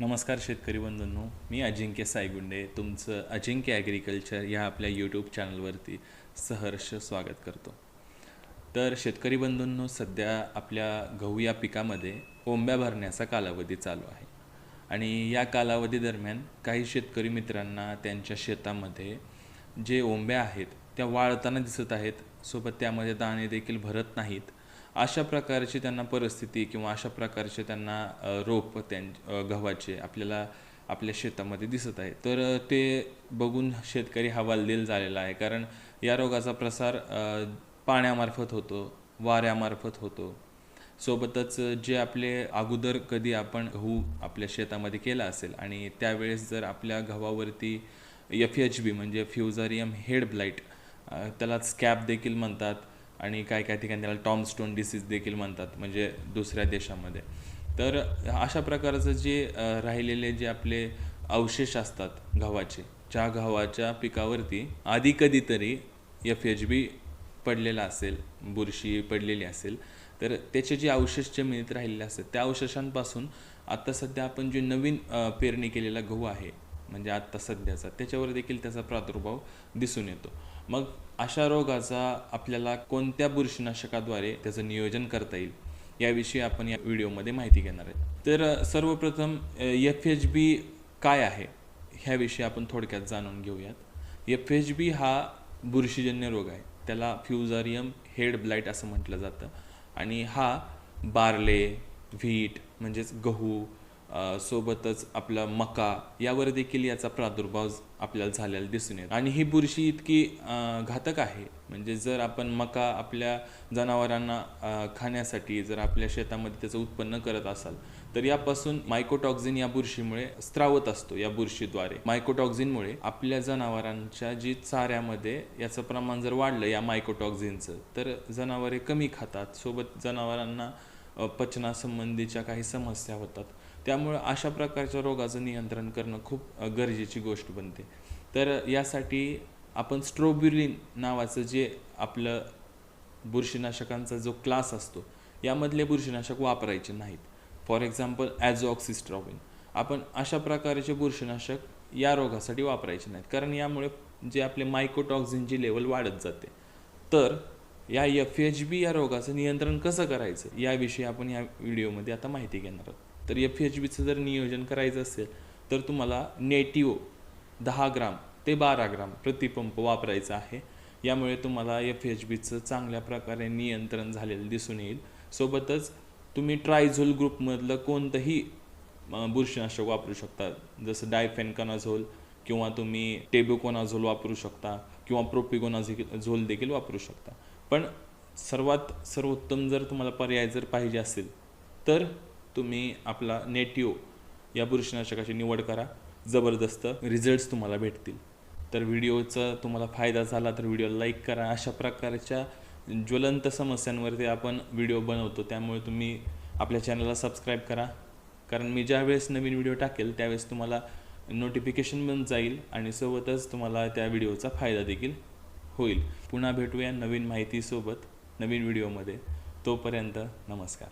नमस्कार शेतकरी बंधूंनो मी अजिंक्य सायगुंडे तुमचं अजिंक्य ॲग्रिकल्चर या आपल्या यूट्यूब चॅनलवरती सहर्ष स्वागत करतो. तर शेतकरी बंधूंनो सध्या आपल्या गहू या पिकामध्ये ओंब्या भरण्याचा कालावधी चालू आहे. आणि या कालावधी दरम्यान काही शेतकरी मित्रांना त्यांच्या शेतामध्ये जे ओंब्या आहेत त्या वाळताना दिसत आहेत. सोबत त्यामध्ये दाणे देखील भरत नाहीत. अशा प्रकारची त्यांना परिस्थिती किंवा अशा प्रकारचे त्यांना रोप त्यां गव्हाचे आपल्याला आपल्या शेतामध्ये दिसत आहे. तर ते बघून शेतकरी हवालदिल झालेला आहे. कारण या रोगाचा प्रसार पाण्यामार्फत होतो वाऱ्यामार्फत होतो. सोबतच जे आपले अगोदर कधी आपण गहू आपल्या शेतामध्ये केला असेल आणि त्यावेळेस जर आपल्या गव्हावरती एफ एच बी म्हणजे फ्युझारियम हेड ब्लाईट त्याला स्कॅप देखील म्हणतात. आणि काय काय ठिकाणी त्याला टॉमस्टोन डिसीज देखील म्हणतात म्हणजे दुसऱ्या देशामध्ये. तर अशा प्रकारचं जे राहिलेले जे आपले अवशेष असतात गव्हाचे ज्या गव्हाच्या पिकावरती आधी कधीतरी एफ एच बी पडलेला असेल बुरशी पडलेली असेल तर त्याचे जे अवशेष जे मिळत राहिलेले असतात त्या अवशेषांपासून आता सध्या आपण जे नवीन पेरणी केलेला गहू आहे म्हणजे आत्ता सध्याचा त्याच्यावर देखील त्याचा प्रादुर्भाव दिसून येतो. मग अशा रोगाचा आपल्याला कोणत्या बुरशीनाशकाद्वारे त्याचं नियोजन करता येईल याविषयी आपण या व्हिडिओमध्ये माहिती घेणार आहे. तर सर्वप्रथम एफ एच बी काय आहे ह्याविषयी आपण थोडक्यात जाणून घेऊयात. एफ एच बी हा बुरशीजन्य रोग आहे. त्याला फ्युझारियम हेड ब्लाईट असं म्हटलं जातं. आणि हा बार्ले व्हीट म्हणजेच गहू सोबतच आपला मका यावर देखील याचा प्रादुर्भाव आपल्याला झालेला दिसून येतो. आणि ही बुरशी इतकी घातक आहे. म्हणजे जर आपण मका आपल्या जनावरांना खाण्यासाठी जर आपल्या शेतामध्ये त्याचं उत्पन्न करत असाल तर यापासून मायकोटॉक्झिन या बुरशीमुळे स्त्रावत असतो या बुरशीद्वारे. मायकोटॉक्झिनमुळे आपल्या जनावरांच्या जी चाऱ्यामध्ये याचं प्रमाण जर वाढलं या मायकोटॉक्झिनचं तर जनावरे कमी खातात. सोबत जनावरांना पचनासंबंधीच्या काही समस्या होतात. त्यामुळे अशा प्रकारच्या रोगाचं नियंत्रण करणं खूप गरजेची गोष्ट बनते. तर यासाठी आपण स्ट्रोब्युलिन नावाचं जे आपलं बुरशीनाशकांचा जो क्लास असतो यामधले बुरशीनाशक वापरायचे नाहीत. फॉर एक्झाम्पल ॲझॉक्सिस्ट्रॉबिन आपण अशा प्रकारचे बुरशीनाशक या रोगासाठी वापरायचे नाहीत. कारण यामुळे जे आपले मायकोटॉक्झिनची लेवल वाढत जाते. तर या एफ एच बी या रोगाचं नियंत्रण कसं करायचं? याविषयी आपण या व्हिडिओमध्ये आता माहिती घेणार आहोत. तर एफ एच बीचं जर नियोजन करायचं असेल तर तुम्हाला नेटिओ दहा ग्राम ते बारा ग्राम प्रतिपंप वापरायचा आहे. यामुळे तुम्हाला एफ एच बीचं चांगल्या प्रकारे नियंत्रण झालेलं दिसून येईल. सोबतच तुम्ही ट्रायझोल ग्रुपमधलं कोणतंही बुरशीनाशक वापरू शकता. जसं डायफेनकनाझोल किंवा तुम्ही टेबुकोनाझोल वापरू शकता. किंवा प्रोपिकोनाझोल देखील वापरू शकता. पण सर्वात सर्वोत्तम जर तुम्हाला पर्याय जर पाहिजे असेल तर तुम्ही आपला नेटिओ या बुरशीनाशकाची निवड करा. जबरदस्त रिझल्ट्स तुम्हाला भेटतील. तर व्हिडिओचा तुम्हाला फायदा झाला तर व्हिडिओ लाईक करा. अशा प्रकारच्या ज्वलंत समस्यांवरती आपण व्हिडिओ बनवतो त्यामुळे तुम्ही आपल्या चॅनलला सबस्क्राईब करा. कारण मी ज्यावेळेस नवीन व्हिडिओ टाकेल त्यावेळेस तुम्हाला नोटिफिकेशन पण जाईल आणि सोबतच तुम्हाला त्या व्हिडिओचा फायदा देखील होईल. पुन्हा भेटूया नवीन माहितीसोबत नवीन व्हिडिओमध्ये. तोपर्यंत नमस्कार.